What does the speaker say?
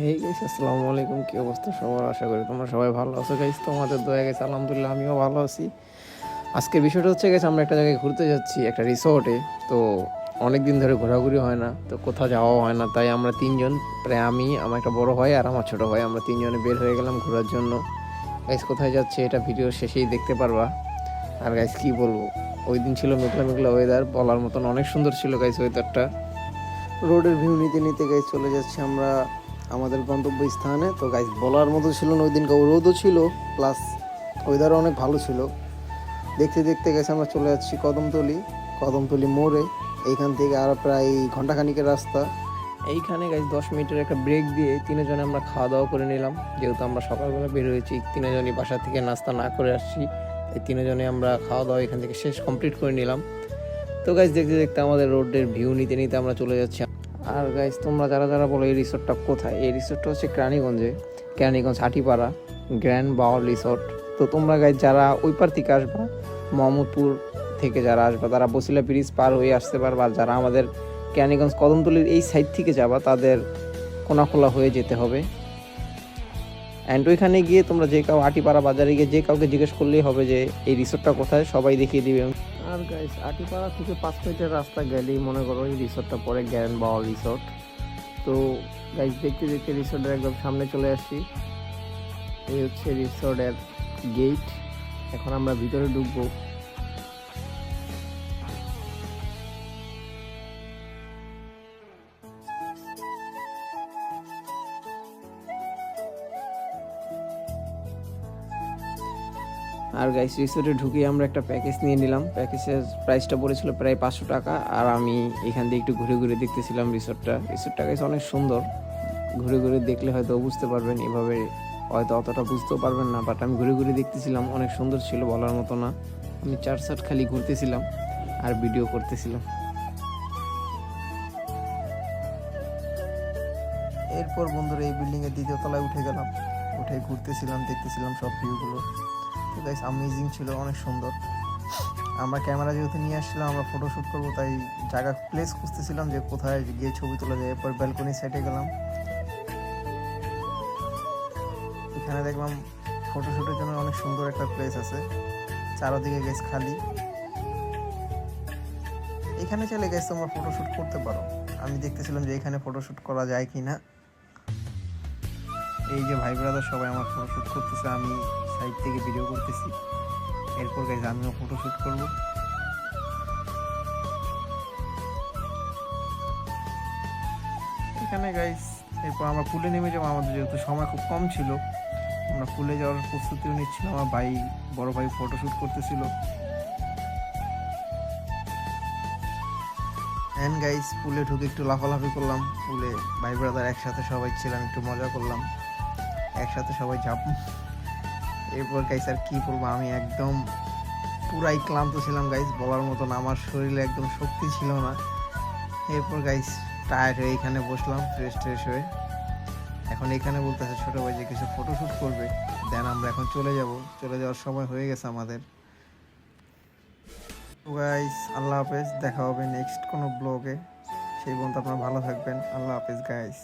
Hey guys আসসালামু আলাইকুম। কি অবস্থা সবার? আশা করি তোমরা সবাই ভালো আছো। গাইস তোমাদের দয়া গেছে, আলহামদুলিল্লাহ, আমিও ভালো আছি। আজকের বিষয়টা হচ্ছে গেছে আমরা একটা জায়গায় ঘুরতে যাচ্ছি, একটা রিসোর্টে তো অনেক দিন ধরে ঘোরাঘুরি হয় না, তো কোথাও যাওয়া হয় না। তাই আমরা তিনজন, প্রায় আমি, আমার একটা বড় ভাই আর আমার ছোট ভাই, আমরা তিনজনে বের হয়ে গেলাম ঘোরার জন্য। গাইস কোথায় যাচ্ছে এটা ভিডিও শেষেই দেখতে পারবা। আর গাইস কি বলব? ওই দিন ছিল মেঘলা মেঘলা ওয়েদার বলার মতন অনেক সুন্দর ছিল গাইস ওয়েদারটা রোডের ভিউ নিতে নিতে গাইস চলে যাচ্ছি আমরা। আমাদের গন্তব্য স্থানে। তো গাইজ বলার মতো ছিল না ওই দিনকে রোদও ছিল প্লাস ওয়েদারও অনেক ভালো ছিল। দেখতে দেখতে গেছে আমরা চলে যাচ্ছি কদমতলি। কদমতলি মোড়ে, এইখান থেকে আর প্রায় ঘন্টাখানিকের রাস্তা। এইখানে গাইজ দশ মিনিটের একটা ব্রেক দিয়ে তিনজনে আমরা খাওয়া দাওয়া করে নিলাম। যেহেতু আমরা সকালবেলা বের হয়েছি, তিনজনই বাসা থেকে নাস্তা না করে আসছি এই তিনজনে আমরা খাওয়া দাওয়া এখান থেকে শেষ কমপ্লিট করে নিলাম। তো গাইস দেখতে দেখতে আমাদের রোডের ভিউ নিতে নিতে আমরা চলে যাচ্ছি। আর গাইস তোমরা যারা যারা বলো এই রিসোর্টটা কোথায়? এই রিসোর্টটা হচ্ছে কেরানীগঞ্জে, Keraniganj Hatipara, grand bower resort তো তোমরা গাইস যারা ওই পার থেকে আসবা, মোহাম্মদপুর থেকে যারা আসবা, তারা বসিলা ব্রিজ পার হয়ে আসতে পারবা। আর যারা আমাদের কেরানীগঞ্জ কদমতলির এই সাইড থেকে যাবা, তাদের কোনাখোলা হয়ে যেতে হবে। অ্যান্ড ওইখানে গিয়ে তোমরা যে কাউ আটিপাড়া বাজারে গিয়ে যে কাউকে জিজ্ঞেস করলেই হবে যে, এই রিসোর্টটা কোথায়? সবাই দেখিয়ে দিবে। আর গাইস আটিপাড়া থেকে পাঁচ মিনিটের রাস্তা গেলেই মনে করো এই রিসোর্টটা পরে গ্যারেন বাওয়া রিসোর্ট তো গাইস দেখতে দেখতে রিসোর্টের একদম সামনে চলে আসছি। এই হচ্ছে রিসোর্টের গেট এখন আমরা ভিতরে ঢুকবো। আর গাইস রিসোর্টে ঢুকে আমরা একটা প্যাকেজ নিয়ে নিলাম। প্যাকেজের প্রাইসটা পড়েছিল প্রায় পাঁচশো টাকা, আর আমি এখান দিয়ে একটু ঘুরে ঘুরে দেখতেছিলাম রিসোর্টটা রিসোর্টটা গাইস অনেক সুন্দর। ঘুরে ঘুরে দেখলে হয়তো বুঝতে পারবেন, এভাবে হয়তো অতটা বুঝতেও পারবেন না বাট আমি ঘুরে ঘুরে দেখতেছিলাম, অনেক সুন্দর ছিল বলার মতো না। আমি চার সাট খালি ঘুরতেছিলাম আর ভিডিও করতেছিলাম। এরপর বন্ধুরা এই বিল্ডিং এর দ্বিতীয় তলায় উঠে গেলাম। উঠে ঘুরতেছিলাম, দেখতেছিলাম সব ভিউগুলো তো গাইস অ্যামেজিং ছিল, অনেক সুন্দর। আমরা ক্যামেরা যেহেতু নিয়ে আসছিলাম আমরা ফটো শ্যুট করব, তাই জায়গা প্লেস খুঁজতেছিলাম যে কোথায় গিয়ে ছবি তোলা যায়। এরপর ব্যালকনি সাইডে গেলাম। এখানে দেখলাম ফটোশ্যুটের জন্য অনেক সুন্দর একটা প্লেস আছে। চারোদিকে গেছ খালি। এখানে চাইলে গেছ তোমরা ফটোশ্যুট করতে পারো। আমি দেখতেছিলাম যে এখানে ফটোশ্যুট করা যায় কি না এই যে ভাই ব্রাদার সবাই আমার ফটোশ্যুট করতেছে, আমি সাইড থেকে ভিডিও করতেছি। এরপর গাইজ আমিও ফটোশ্যুট করব। এখানে গাইজ এরপর আমরা পুলে নেমে যাব। আমাদের যেহেতু সময় খুব কম ছিল, আমরা পুলে যাওয়ার প্রস্তুতিও নিচ্ছিলাম। আমার ভাই, বড় ভাই ফটোশ্যুট করতেছিল। অ্যান্ড গাইস পুলে ঢুকে একটু লাফালাফি করলাম। পুলে ভাই ব্রাদার একসাথে সবাই ছিলাম, একটু মজা করলাম। একসাথে সবাই ঝাপ এরপর গাইস আর কি বলব, আমি একদম পুরাই ক্লান্ত ছিলাম গাইস বলার মতন আমার শরীরে একদম শক্তি ছিল না। এরপর গাইস টায়ার্ড হয়ে এখানে বসলাম ফ্রেশ ট্রেশ হয়ে। এখন এখানে বলতেছে, ছোটো ভাই যে কিছু ফটোশ্যুট করবে দেন আমরা এখন চলে যাব। চলে যাওয়ার সময় হয়ে গেছে আমাদের। গাইস আল্লাহ হাফেজ, দেখা হবে নেক্সট কোনো ব্লগে সেই পর্যন্ত আপনারা ভালো থাকবেন। আল্লাহ হাফেজ গাইস